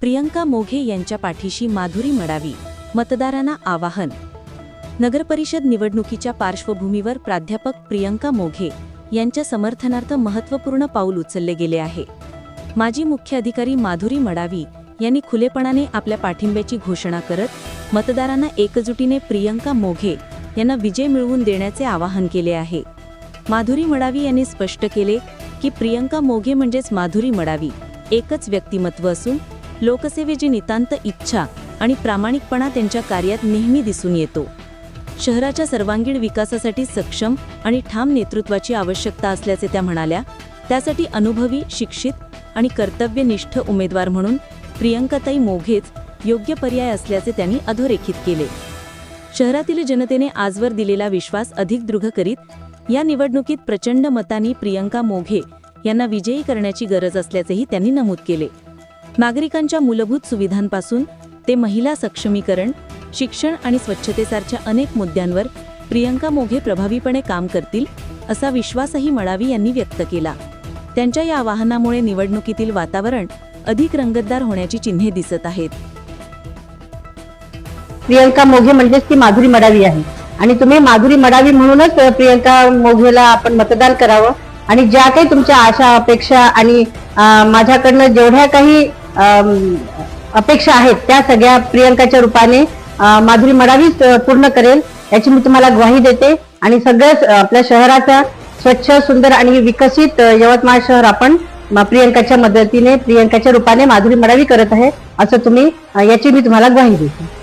प्रियंका मोघे यांच्या पाठीशी माधुरी मडावी मतदारांना आवाहन. नगरपरिषद निवडणुकीच्या पार्श्वभूमीवर प्राध्यापक प्रियंका मोघे यांच्या समर्थनार्थ महत्त्वपूर्ण पाऊल उचलले गेले आहे. माजी मुख्य अधिकारी माधुरी मडावी यांनी खुलेपणाने आपल्या पाठिंब्याची घोषणा करत मतदारांना एकजुटीने प्रियंका मोघे यांना विजय मिळवून देण्याचे आवाहन केले आहे. माधुरी मडावी यांनी स्पष्ट केले की प्रियंका मोघे म्हणजेच माधुरी मडावी एकच व्यक्तिमत्व असून लोकसेवेची नितांत इच्छा आणि प्रामाणिकपणा त्यांच्या कार्यात नेहमी दिसून येतो. शहराच्या सर्वांगीण विकासासाठी सक्षम आणि ठाम नेतृत्वाची आवश्यकता असल्याचे त्या म्हणाल्या त्यासाठी अनुभवी शिक्षित आणि कर्तव्यनिष्ठ उमेदवार म्हणून प्रियंकाताई मोघेच योग्य पर्याय असल्याचे त्यांनी अधोरेखित केले. शहरातील जनतेने आजवर दिलेला विश्वास अधिक दृढ करीत या निवडणुकीत प्रचंड मतांनी प्रियंका मोघे यांना विजयी करण्याची गरज असल्याचेही त्यांनी नमूद केले. नागरिकांच्या मूलभूत सुविधांपासून ते महिला सक्षमीकरण शिक्षण आणि स्वच्छतेसारख्या अनेक मुद्द्यांवर प्रियंका मोघे प्रभावीपणे काम करतील असा विश्वासही मळावी यांनी व्यक्त केला. त्यांच्या या आवाहनामुळे निवडणुकीतील वातावरण अधिक रंगतदार होण्याची चिन्हे दिसत आहेत. प्रियंका मोघे म्हणजेच ती माधुरी मडावी आहे. आणि तुम्ही माधुरी मडावी म्हणूनच प्रियंका मोघेला आपण मतदान करावं. आणि ज्या काही तुमच्या आशा अपेक्षा आणि माझ्याकडनं जेवढ्या काही अपेक्षा आहेत. त्या सगळ्या प्रियंकाच्या रूपाने माधुरी मडावीच पूर्ण करेल याची मी तुम्हाला ग्वाही देते. आणि सगळ्याच आपल्या शहराचा स्वच्छ सुंदर आणि विकसित यवतमाळ शहर आपण प्रियंकाच्या मदतीने प्रियंकाच्या रूपाने माधुरी मडावी करत आहे असं तुम्ही याची मी तुम्हाला ग्वाही देते.